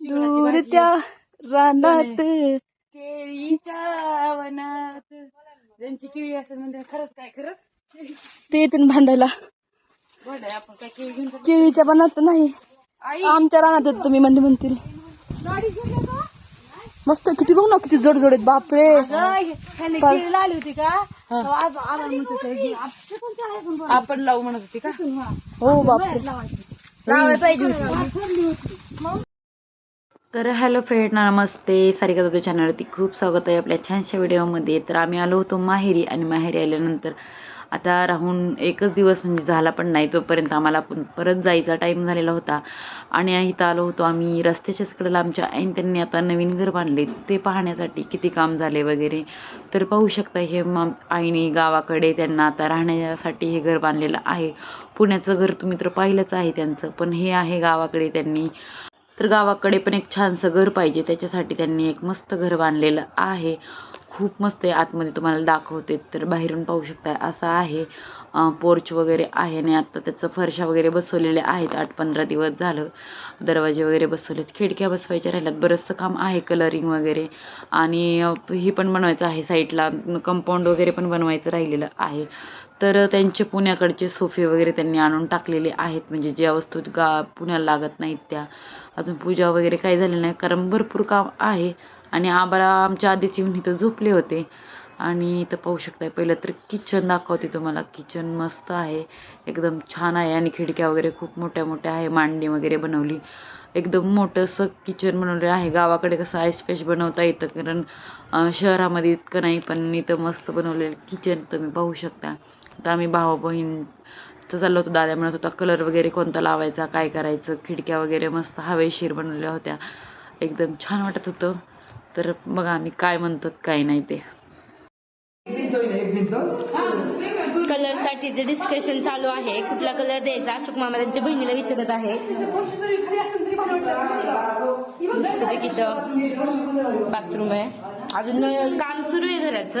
दूर. त्या रानात केळीच्या वनात. ज्यांची केळी असेल म्हणजे खरंच काय खरंच? ते येते ना भांडायला. बरं आहे, आपण काय केळी घेऊन जातो? केळीच्या बनात नाही. आई! आमच्या रानात येत तुम्ही म्हणजे म्हणतील. गाडी घेऊन येतो? मस्त किती बघ ना किती जड जड आहेत. बापरे! अगं, ह्याने केळी लावली होती का? तेव्हा आज आला म्हणत होता की आपलं कोणतं आहे पण बरं. आपण लावू म्हणत होती का? हो. बापरे. लावायला पाहिजे होती. तर हॅलो फ्रेंड नमस्ते. सारिका दादू चॅनलवरती खूप स्वागत आहे आपल्या छानशा व्हिडिओमध्ये. तर आम्ही आलो होतो माहेरी आणि माहेरी आल्यानंतर आता राहून एकच दिवस म्हणजे झाला पण नाही तोपर्यंत आम्हाला पण परत जायचा टाईम झालेला होता. आणि इथं आलो होतो आम्ही रस्त्याच्याच कडेला आमच्या आईन त्यांनी आता नवीन घर बांधले ते पाहण्यासाठी किती काम झाले वगैरे. तर पाहू शकता हे मग आईने गावाकडे त्यांना आता राहण्यासाठी हे घर बांधलेलं आहे. पुण्याचं घर तुम्ही तर पाहिलंच आहे त्यांचं पण हे आहे गावाकडे त्यांनी तर गावाकडे पण एक छानसं घर पाहिजे. त्याच्यासाठी त्यांनी एक मस्त घर बांधलेलं आहे. खूप मस्त आहे. आतमध्ये तुम्हाला दाखवते तर बाहेरून पाहू शकता असं आहे. पोर्च वगैरे आहे आणि आत्ता त्याचं फरशा वगैरे बसवलेले आहेत. आठ पंधरा दिवस झालं. दरवाजे वगैरे बसवलेत. खिडक्या बसवायच्या राहिल्यात. बरंचसं काम आहे कलरिंग वगैरे. आणि ही पण बनवायचं आहे साईडला. कंपाऊंड वगैरे पण बनवायचं राहिलेलं आहे. तर त्यांचे पुण्याकडचे सोफे वगैरे त्यांनी आणून टाकलेले आहेत. म्हणजे ज्या वस्तू गा पुण्याला लागत नाहीत त्या. अजून पूजा वगैरे काही झालेलं नाही. कारण भरपूर काम आहे. आणि आम्हाला आमच्या आधीच येऊन इथं झोपले होते. आणि इथं पाहू शकताय पहिलं तर किचन दाखवते तुम्हाला. किचन मस्त आहे. एकदम छान आहे. आणि खिडक्या वगैरे खूप मोठ्या मोठ्या आहे. मांडणी वगैरे बनवली. एकदम मोठंसं किचन बनवलेलं आहे. गावाकडे कसं आयस्पेश बनवता येतं. कारण शहरामध्ये इतकं नाही पण इथं मस्त बनवलेलं किचन तुम्ही पाहू शकता. तर आम्ही भाऊ बहीण तर चाललो होतो. दादा म्हणत होता कलर वगैरे कोणता लावायचा? काय करायचं? खिडक्या वगैरे मस्त हवेशीर बनवल्या होत्या. एकदम छान वाटत होतं. तर बघा आम्ही काय म्हणतात काय नाही ते. कलरसाठी डिस्कशन चालू आहे कुठला कलर द्यायचा अशोक मामा त्यांच्या बहिणीला विचारत आहे. बाथरूम आहे. अजून काम सुरू आहे घराचं.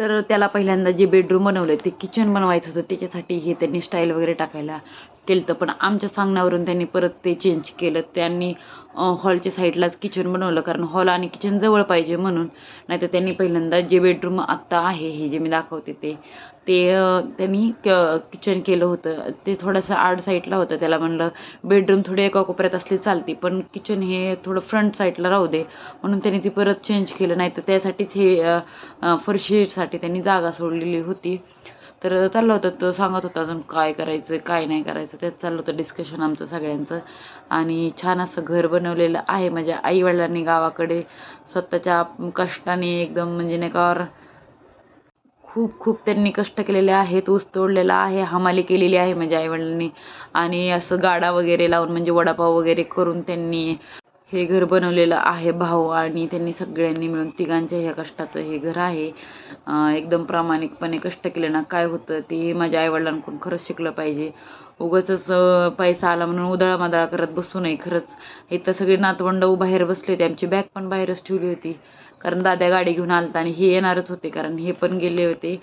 तर त्याला पहिल्यांदा जे बेडरूम बनवलं ते किचन बनवायचं होतं. त्याच्यासाठी हे त्यांनी स्टाईल वगैरे टाकायला केलं तर पण आमच्या सांगण्यावरून त्यांनी परत ते चेंज केलं. त्यांनी हॉलच्या साईडलाच किचन बनवलं. कारण हॉल आणि किचन जवळ पाहिजे म्हणून. नाहीतर त्यांनी पहिल्यांदा जे बेडरूम आत्ता आहे हे जे मी दाखवते ते ते त्यांनी क किचन केलं होतं. ते थोडंसं आड साईडला होतं. त्याला म्हणलं बेडरूम थोडे एका कोपऱ्यात असली चालते पण किचन हे थोडं फ्रंट साईडला राहू दे. म्हणून त्यांनी ती परत चेंज केलं. नाही तर त्यासाठीच हे फरशीसाठी त्यांनी जागा सोडलेली होती. तर चाललं होतं. तो सांगत होता अजून काय करायचं काय नाही करायचं. त्यात चाललं होतं डिस्कशन आमचं सगळ्यांचं. आणि छान असं घर बनवलेलं आहे. माझ्या आईवडिलांनी गावाकडे स्वतःच्या कष्टाने एकदम म्हणजे नाही का खूप खूप त्यांनी कष्ट केलेले आहेत ऊस तोडलेला आहे हमाली केलेली आहे माझ्या आईवडिलांनी. आणि असं गाडा वगैरे लावून म्हणजे वडापाव वगैरे करून त्यांनी हे घर बनवलेलं आहे भाऊ आणि त्यांनी सगळ्यांनी मिळून तिघांच्या ह्या कष्टाचं हे घर आहे. एकदम प्रामाणिकपणे कष्ट केले ना काय होतं ते हे माझ्या आईवडिलांकडून खरंच शिकलं पाहिजे. उगाचच पैसा आला म्हणून उधळा करत बसू नये खरंच. इथं सगळे नातवंड बाहेर बसले होते. आमची बॅग पण बाहेरच ठेवली होती. कारण दाद्या गाडी घेऊन आलता आणि हे येणारच होते कारण हे पण गेले होते.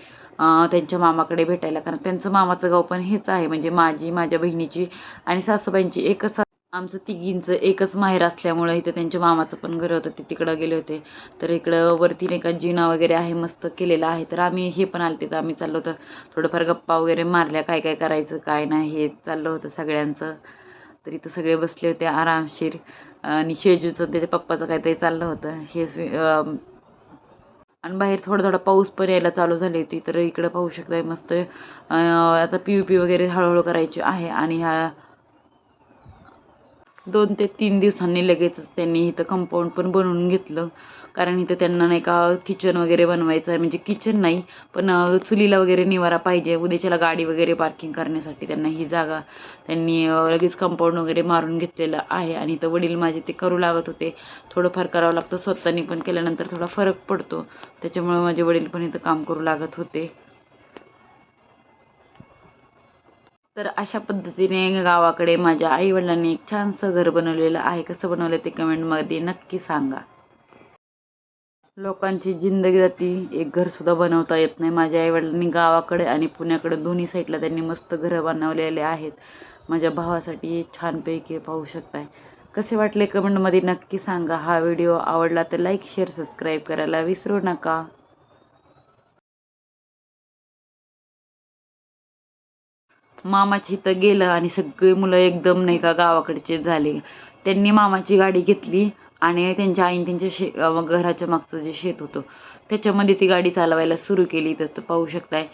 त्यांच्या मामाकडे भेटायला. कारण त्यांचं मामाचं गाव पण हेच आहे. म्हणजे माझी माझ्या बहिणीची आणि सासूबाईंची एकच आमचं तिघींचं एकच माहेर असल्यामुळं इथं त्यांच्या मामाचं पण घर होतं ते तिकडं गेले होते. तर इकडं वरती नाही का जिना वगैरे आहे मस्त केलेला आहे. तर आम्ही हे पण आले तर आम्ही चाललो होतं. थोडंफार गप्पा वगैरे मारल्या काय काय करायचं काय नाही हे चाललं होतं सगळ्यांचं. तर इथं सगळे बसले होते आरामशीर. आणि शेजूचं त्याच्या पप्पाचं काहीतरी चाललं होतं. हे आणि बाहेर थोडा थोडा पाऊस पण यायला चालू झाली होती. तर इकडं पाहू शकताय मस्त आता पी यू पी वगैरे हळूहळू करायची आहे. आणि ह्या दोन ते तीन दिवसांनी लगेचच त्यांनी इथं कंपाऊंड पण बनवून घेतलं. कारण इथं त्यांना नाही का किचन वगैरे बनवायचं आहे. म्हणजे किचन नाही पण चुलीला वगैरे निवारा पाहिजे. उद्याच्याला गाडी वगैरे पार्किंग करण्यासाठी त्यांना ही जागा त्यांनी लगेच कंपाऊंड वगैरे मारून घेतलेलं आहे. आणि इथं वडील माझे ते करू लागत होते. थोडंफार करावं लागतं. स्वतःनी पण केल्यानंतर थोडा फरक पडतो. त्याच्यामुळे माझे वडील पण इथं काम करू लागत होते. तर अशा पद्धतीने गावाकडे माझ्या आईवडिलांनी एक छानसं घर बनवलेलं आहे. कसं बनवलं ते कमेंटमध्ये नक्की सांगा. लोकांची जिंदगी जाती एक घरसुद्धा बनवता येत नाही. माझ्या आईवडिलांनी गावाकडे आणि पुण्याकडे दोन्ही साईडला त्यांनी मस्त घरं बनवलेले आहेत. माझ्या भावासाठी छानपैकी पाहू शकताय. कसे वाटले कमेंटमध्ये नक्की सांगा. हा व्हिडिओ आवडला तर लाईक शेअर सबस्क्राईब करायला विसरू नका. मामाची इथं गेलं आणि सगळी मुलं एकदम नाही का गावाकडचे झाले. त्यांनी मामाची गाडी घेतली आणि त्यांच्या आईने त्यांच्या शे घराच्या मागचं जे शेत होतं त्याच्यामध्ये ती गाडी चालवायला सुरू केली. तर तर पाहू शकताय.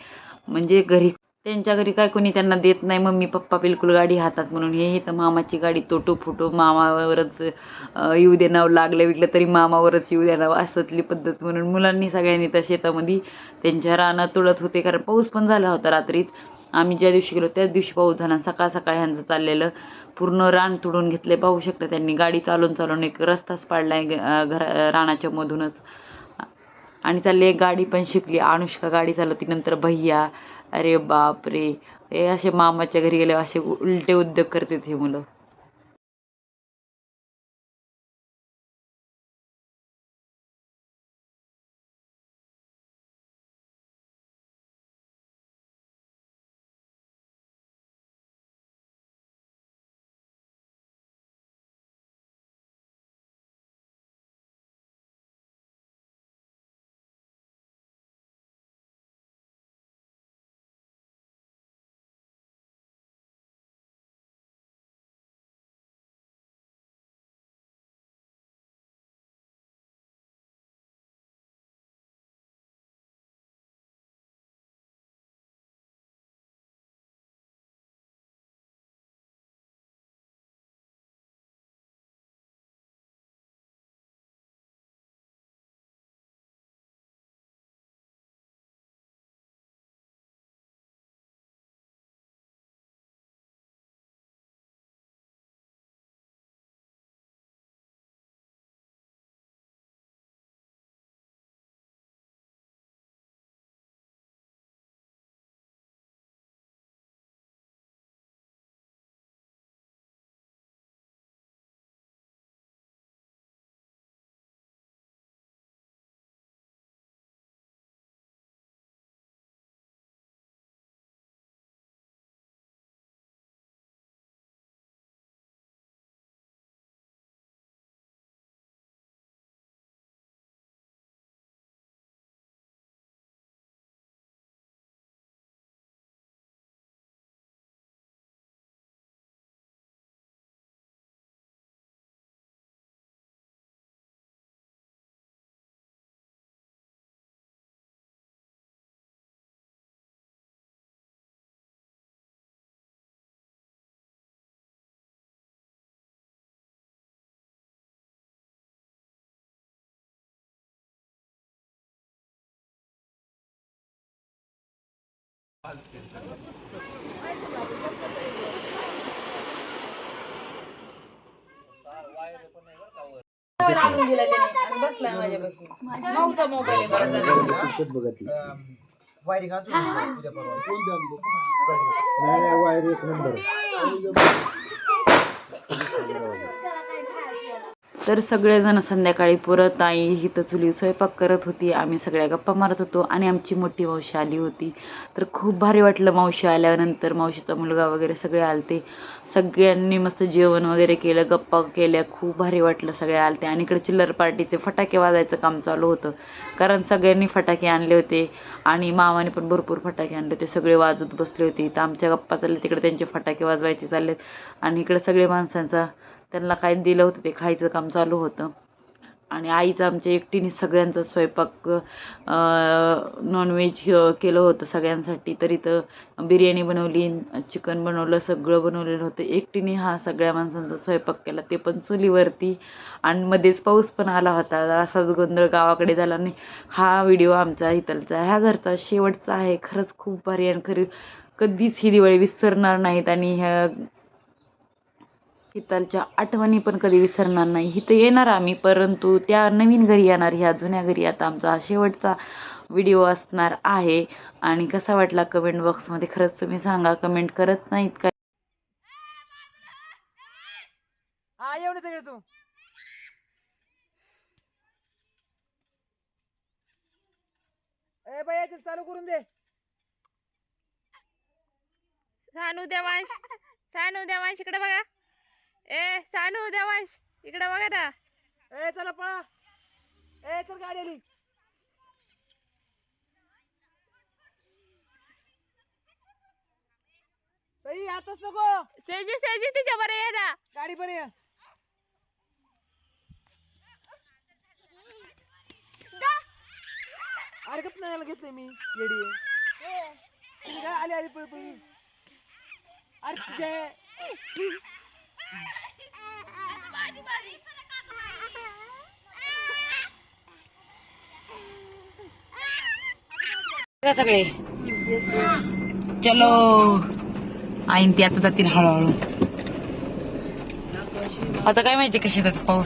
म्हणजे घरी त्यांच्या घरी काय कोणी त्यांना देत नाही मम्मी पप्पा बिलकुल गाडी हातात म्हणून. हे तर मामाची गाडी तोटू फुटो मामावरच येऊ देणार लागलं विकलं तरी मामावरच येऊ देणार असतली पद्धत म्हणून. मुलांनी सगळ्यांनी त्या शेतामध्ये त्यांच्या रानात तुडत होते कारण पाऊस पण झाला होता रात्रीच. आम्ही ज्या दिवशी गेलो त्याच दिवशी पाऊस झाला सकाळ सकाळ ह्यांचं चाललेलं पूर्ण रान तोडून घेतले. पाहू शकता त्यांनी गाडी चालवून चालवून एक रस्ताच पाडला आहे घरा रानाच्या मधूनच. आणि चालली एक गाडी पण शिकली अनुष्का गाडी चालवती नंतर भैया. अरे बाप रे हे असे मामाच्या घरी गेले असे उलटे उद्योग करतात हे मुलं. वायरिंग अजून उद्या परवा. नाही नाही वायर एक नंबर. तर सगळेजण संध्याकाळी परत आई इथं चुली स्वयंपाक करत होती. आम्ही सगळ्या गप्पा मारत होतो आणि आमची मोठी मावशी आली होती. तर खूप भारी वाटलं मावशी आल्यानंतर. मावशीचा मुलगा वगैरे सगळे आलते. सगळ्यांनी मस्त जेवण वगैरे केलं गप्पा केल्या. खूप भारी वाटलं सगळे आलते. आणि इकडे चिल्लर पार्टीचे फटाके वाजायचं काम चालू होतं. कारण सगळ्यांनी फटाके आणले होते आणि मामाने पण भरपूर फटाके आणले होते. सगळे वाजत बसले होते. तर आमच्या गप्पा चालले तिकडे त्यांचे फटाके वाजवायचे चाललेत. आणि इकडे सगळे माणसांचा त्यांना काय दिलं होतं ते खायचं काम चालू होतं. आणि आईचं आमच्या एकटीने सगळ्यांचा स्वयंपाक नॉनव्हेज केलं होतं सगळ्यांसाठी. तरी तर बिर्याणी बनवली चिकन बनवलं सगळं बनवलेलं होतं. एकटीने हा सगळ्या माणसांचा स्वयंपाक केला. ते पण चुलीवरती आणि मध्येच पाऊस पण आला होता. असाच गोंधळ गावाकडे झाला नाही हा व्हिडिओ आमचा इथलचा ह्या घरचा शेवटचा आहे. खरंच खूप भारी आणि खरी कधीच ही दिवाळी विसरणार नाहीत आणि ह्या इथलच्या आठवणी पण कधी विसरणार नाही. इथं येणार आम्ही परंतु त्या नवीन घरी येणार ह्या जुन्या घरी आता आमचा हा शेवटचा व्हिडिओ असणार आहे. आणि कसा वाटला कमेंट बॉक्समध्ये खरंच तुम्ही सांगा. कमेंट करत नाहीत का? हा ते. चालू करून दे. सानू देवांश सानू देवांश इकडे बघा. ए सानू देवांश इकडे बघा ना. ए चला पळा. ए चल गाडी आली सई आताच नको. सेजू सेजू तिच्या बरं ये ना. गाडी पण ये. अरे गप नाही घेतलंय मी. येडी काय आली आली पळ पळ. अरे तुझे का सगळे. चलो. आईन ती आता जातील हळूहळू. आता काय माहिती कशी जाते पाऊस